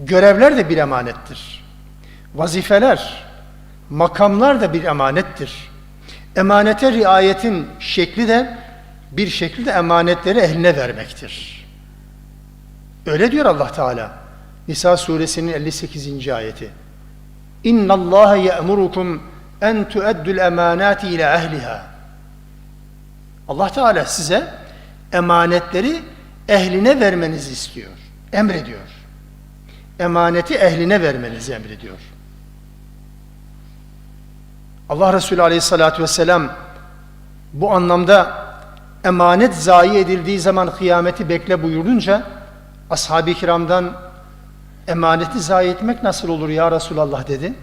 Görevler de bir emanettir. Vazifeler, makamlar da bir emanettir. Emanete riayetin şekli de bir şekilde de emanetleri ehline vermektir. Öyle diyor Allah Teala. Nisa suresinin 58. ayeti. İnna Allah ya'murukum en tu'addul emanati ila ehliha. Allah Teala size emanetleri ehline vermenizi istiyor. Emrediyor. Emaneti ehline vermenizi emrediyor. Allah Resulü Aleyhisselatü Vesselam bu anlamda emanet zayi edildiği zaman kıyameti bekle buyurunca ashab-ı kiramdan emaneti zayi etmek nasıl olur ya Resulallah dedi.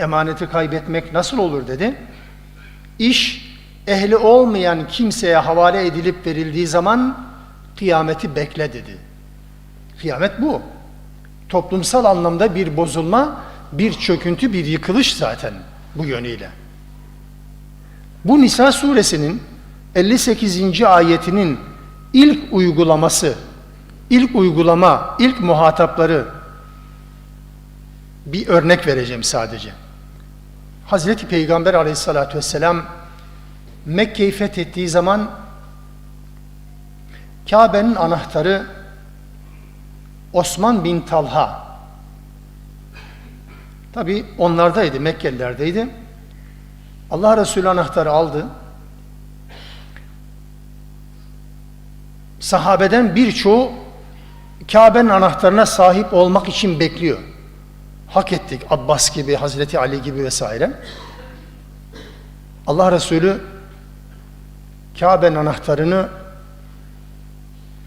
Emaneti kaybetmek nasıl olur dedi. İş ehli olmayan kimseye havale edilip verildiği zaman kıyameti bekle dedi. Kıyamet bu. Toplumsal anlamda bir bozulma, bir çöküntü, bir yıkılış zaten bu yönüyle. Bu Nisa suresinin 58. ayetinin ilk uygulaması, ilk uygulama, ilk muhatapları bir örnek vereceğim sadece. Hazreti Peygamber aleyhissalatü vesselam Mekke'yi fethettiği zaman Kabe'nin anahtarı Osman bin Talha tabi onlardaydı, Mekkelilerdeydi. Allah Resulü anahtarı aldı. Sahabeden birçoğu Kabe'nin anahtarına sahip olmak için bekliyor. Hak ettik Abbas gibi, Hazreti Ali gibi vesaire. Allah Resulü Kabe'nin anahtarını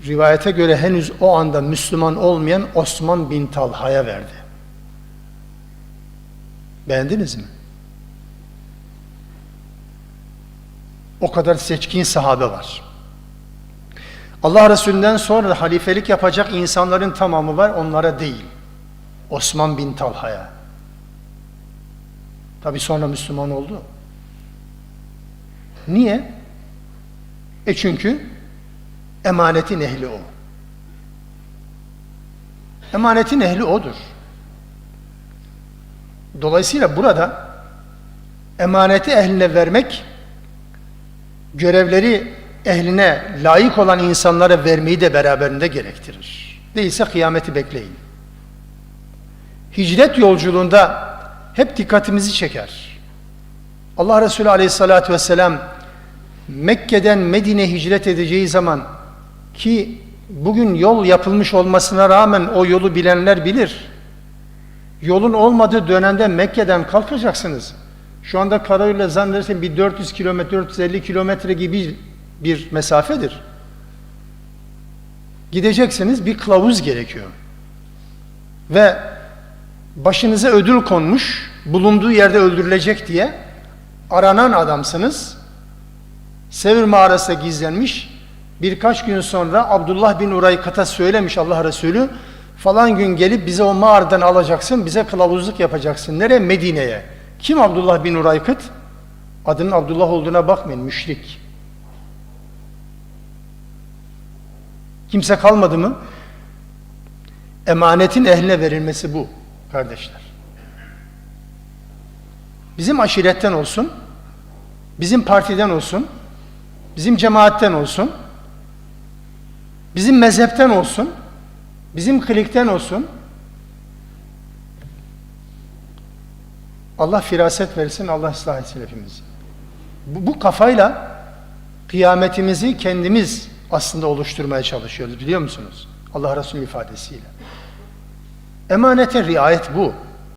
rivayete göre henüz o anda Müslüman olmayan Osman bin Talha'ya verdi. Beğendiniz mi? O kadar seçkin sahabe var. Allah Resulü'nden sonra halifelik yapacak insanların tamamı var, onlara değil. Osman bin Talha'ya. Tabi sonra Müslüman oldu. Niye? E çünkü emanetin ehli o. Emanetin ehli odur. Dolayısıyla burada emaneti ehline vermek, görevleri ehline layık olan insanlara vermeyi de beraberinde gerektirir. Değilse kıyameti bekleyin. Hicret yolculuğunda hep dikkatimizi çeker. Allah Resulü aleyhissalatü vesselam Mekke'den Medine hicret edeceği zaman ki bugün yol yapılmış olmasına rağmen o yolu bilenler bilir. Yolun olmadığı dönemde Mekke'den kalkacaksınız. Şu anda karayoluyla zannedersem bir 400 kilometre, 450 kilometre gibi bir mesafedir. Gideceksiniz bir kılavuz gerekiyor. Ve başınıza ödül konmuş, bulunduğu yerde öldürülecek diye aranan adamsınız. Sevr mağarasına gizlenmiş. Birkaç gün sonra Abdullah bin Uraykat'a söylemiş Allah Resulü falan gün gelip bize o mağaradan alacaksın, bize kılavuzluk yapacaksın. Nereye? Medine'ye. Kim Abdullah bin Uraykıt? Adının Abdullah olduğuna bakmayın, müşrik. Kimse kalmadı mı? Emanetin ehline verilmesi bu kardeşler. Bizim aşiretten olsun, bizim partiden olsun, bizim cemaatten olsun, bizim mezhepten olsun, bizim klikten olsun, Allah firaset versin, Allah ıslah etsin hepimizi. Bu, bu kafayla kıyametimizi kendimiz aslında oluşturmaya çalışıyoruz biliyor musunuz? Allah Resulü ifadesiyle. Emanete riayet bu.